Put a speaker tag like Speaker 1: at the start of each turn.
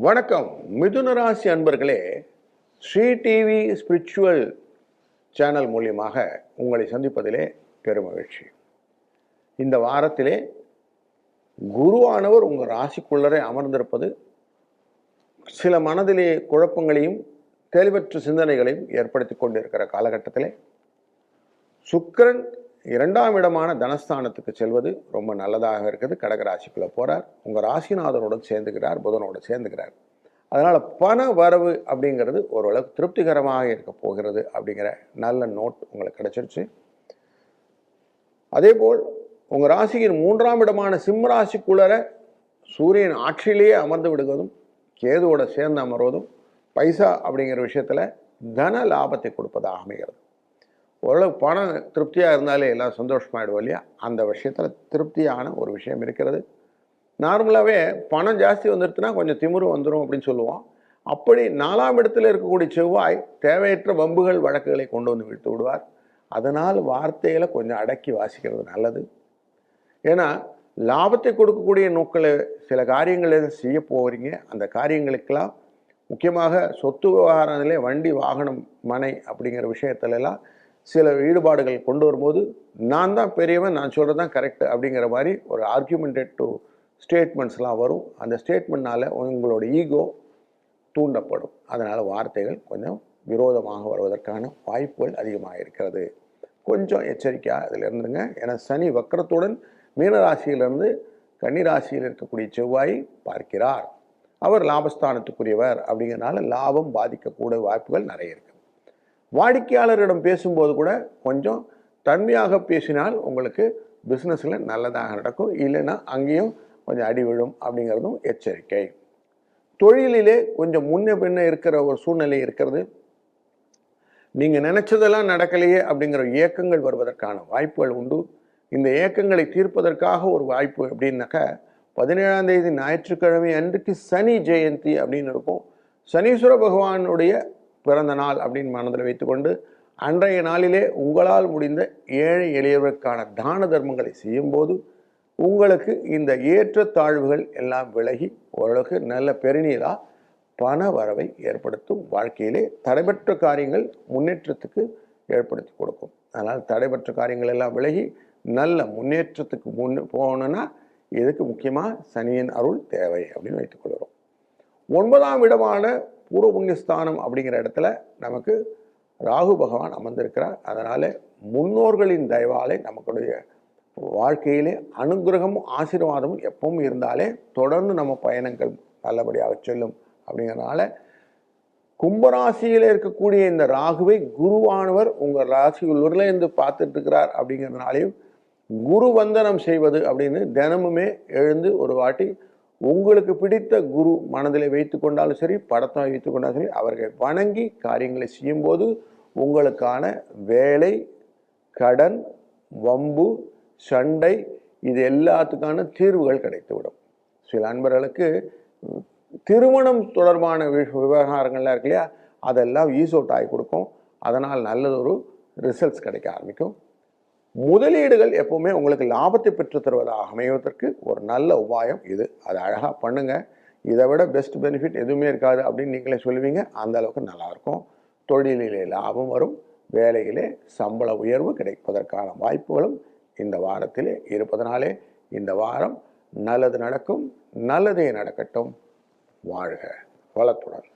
Speaker 1: வணக்கம். மிதுன ராசி அன்பர்களே ஸ்ரீ டிவி ஸ்பிரிச்சுவல் சேனல் மூலியமாக உங்களை சந்திப்பதிலே பெருமகிழ்ச்சி இந்த வாரத்திலே குருவானவர் உங்கள் ராசிக்குள்ளரே அமர்ந்திருப்பது சில மனதிலே குழப்பங்களையும் தெளிவற்ற சிந்தனைகளையும் ஏற்படுத்தி கொண்டிருக்கிற காலகட்டத்திலே சுக்கரன் இரண்டாம் இடமான தனஸ்தானத்துக்கு செல்வது ரொம்ப நல்லதாக இருக்குது. கடகராசிக்குள்ளே போகிறார் உங்கள் உங்க ராசிநாதனுடன் சேர்ந்துக்கிறார் புதனோட சேர்ந்துக்கிறார் அதனால் பண வரவு அப்படிங்கிறது ஓரளவுக்கு திருப்திகரமாக இருக்க போகிறது அப்படிங்கிற நல்ல நோட் உங்களுக்கு கிடைச்சிருச்சு. அதேபோல் உங்கள் ராசியின் மூன்றாம் இடமான சிம்மராசிக்குள்ளர சூரியன் ஆட்சியிலேயே அமர்ந்து விடுவதும் கேதுவோட சேர்ந்து அமர்வதும் பைசா அப்படிங்கிற விஷயத்தில் தன லாபத்தை கொடுப்பதாக அமைகிறது. ஓரளவு பணம் திருப்தியாக இருந்தாலே எல்லாம் சந்தோஷமாயிடுவோம் இல்லையா? அந்த விஷயத்தில் திருப்தியான ஒரு விஷயம் இருக்கிறது. நார்மலாகவே பணம் ஜாஸ்தி வந்துடுச்சுன்னா கொஞ்சம் திமிரு வந்துடும் அப்படின்னு சொல்லுவோம். அப்படி நாலாம் இடத்துல இருக்கக்கூடிய செவ்வாய் தேவையற்ற வம்புகள் வழக்குகளை கொண்டு வந்து விழுத்து விடுவார். அதனால் வார்த்தைகளை கொஞ்சம் அடக்கி வாசிக்கிறது நல்லது. ஏன்னா லாபத்தை கொடுக்கக்கூடிய நோக்களை சில காரியங்களை செய்ய போகிறீங்க அந்த காரியங்களுக்கெல்லாம் முக்கியமாக சொத்து விவகாரங்களே வண்டி வாகனம் மனை அப்படிங்கிற விஷயத்துலலாம் சில ஈடுபாடுகள் கொண்டு வரும்போது நான் தான் பெரியவன் நான் சொல்கிறது தான் கரெக்ட் அப்படிங்கிற மாதிரி ஒரு ஆர்கியூமெண்டேட்டிவ் ஸ்டேட்மெண்ட்ஸ்லாம் வரும். அந்த ஸ்டேட்மெண்ட்னால் உங்களோட ஈகோ தூண்டப்படும். அதனால் வார்த்தைகள் கொஞ்சம் விரோதமாக வருவதற்கான வாய்ப்புகள் அதிகமாக இருக்கிறது. கொஞ்சம் எச்சரிக்கையாக அதில் இருந்துங்க. ஏன்னா சனி வக்கரத்துடன் மீனராசியிலிருந்து கன்னிராசியில் இருக்கக்கூடிய செவ்வாய் பார்க்கிறார். அவர் லாபஸ்தானத்துக்குரியவர் அப்படிங்கிறனால லாபம் பாதிக்கக்கூடிய வாய்ப்புகள் நிறைய இருக்குது வாடிக்கையாளரிடம் பேசும்போது கூட கொஞ்சம் தன்மையாக பேசினால் உங்களுக்கு பிஸ்னஸில் நல்லதாக நடக்கும். இல்லைன்னா அங்கேயும் கொஞ்சம் அடி விழும் அப்படிங்கிறதும் எச்சரிக்கை. தொழிலிலே கொஞ்சம் முன்ன பின்ன இருக்கிற ஒரு சூழ்நிலை இருக்கிறது. நீங்கள் நினச்சதெல்லாம் நடக்கலையே அப்படிங்கிற ஏக்கங்கள் வருவதற்கான வாய்ப்புகள் உண்டு. இந்த ஏக்கங்களை தீர்ப்பதற்காக ஒரு வாய்ப்பு அப்படின்னாக்கா பதினேழாம் தேதி ஞாயிற்றுக்கிழமை அன்றைக்கு சனி ஜெயந்தி அப்படின்னு இருக்கும். சனீஸ்வர பகவானுடைய பிறந்த நாள் அப்படின்னு மனதில் வைத்துக்கொண்டு அன்றைய நாளிலே உங்களால் முடிந்த ஏழை எளியவருக்கான தான தர்மங்களை செய்யும்போது உங்களுக்கு இந்த ஏற்றத்தாழ்வுகள் எல்லாம் விலகி ஓரளவுக்கு நல்ல பெருநீராக பண வரவை ஏற்படுத்தும் வாழ்க்கையிலே தடைபெற்ற காரியங்கள் முன்னேற்றத்துக்கு ஏற்படுத்தி கொடுக்கும். அதனால் தடைபெற்ற காரியங்கள் எல்லாம் விலகி நல்ல முன்னேற்றத்துக்கு முன் போகணுன்னா இதுக்கு முக்கியமாக சனியின் அருள் தேவை அப்படின்னு வைத்துக்கொள்கிறோம் ஒன்பதாம் இடமான பூர்வ புண்ணியஸ்தானம் அப்படிங்கிற இடத்துல நமக்கு ராகு பகவான் அமர்ந்திருக்கிறார். அதனால் முன்னோர்களின் தயவாலே நமக்குடைய வாழ்க்கையிலே அனுகிரகமும் ஆசீர்வாதமும் எப்பவும் இருந்தாலே தொடர்ந்து நம்ம பயணங்கள் நல்லபடியாக செல்லும். அப்படிங்கிறதுனால கும்பராசியில் இருக்கக்கூடிய இந்த ராகுவை குருவானவர் உங்கள் ராசியுள்ளூரில் இருந்து பார்த்துட்டு இருக்கிறார் அப்படிங்கிறதுனாலையும் குரு வந்தனம் செய்வது அப்படின்னு தினமுமே எழுந்து ஒரு வாட்டி உங்களுக்கு பிடித்த குரு மனதில் வைத்து கொண்டாலும் சரி படத்தை வைத்து கொண்டாலும் சரி அவர்கள் வணங்கி காரியங்களை செய்யும்போது உங்களுக்கான வேலை கடன் வம்பு சண்டை இது எல்லாத்துக்கான தீர்வுகள் கிடைத்துவிடும். சில அன்பர்களுக்கு திருமணம் தொடர்பான வி- விவகாரங்கள்லாம் இருக்கு இல்லையா அதெல்லாம் ஈஸ் அவுட் ஆகி கொடுக்கும். அதனால் நல்லதொரு ரிசல்ட்ஸ் கிடைக்க ஆரம்பிக்கும். முதலீடுகள் எப்பவுமே உங்களுக்கு லாபத்தை பெற்று தருவதாக அமைவதற்கு ஒரு நல்ல உபாயம் இது. அதை அழகாக பண்ணுங்க. இதை விட பெஸ்ட் பெனிஃபிட் எதுவுமே இருக்காது அப்படின்னு நீங்களே சொல்லுவீங்க. அந்த அளவுக்கு நல்லாயிருக்கும். தொழிலிலே லாபம் வரும். வேலையிலே சம்பள உயர்வு கிடைப்பதற்கான வாய்ப்புகளும் இந்த வாரத்திலே இருப்பதனாலே இந்த வாரம் நல்லது நடக்கும். நல்லதே நடக்கட்டும். வாழ்க வளத்துடன்.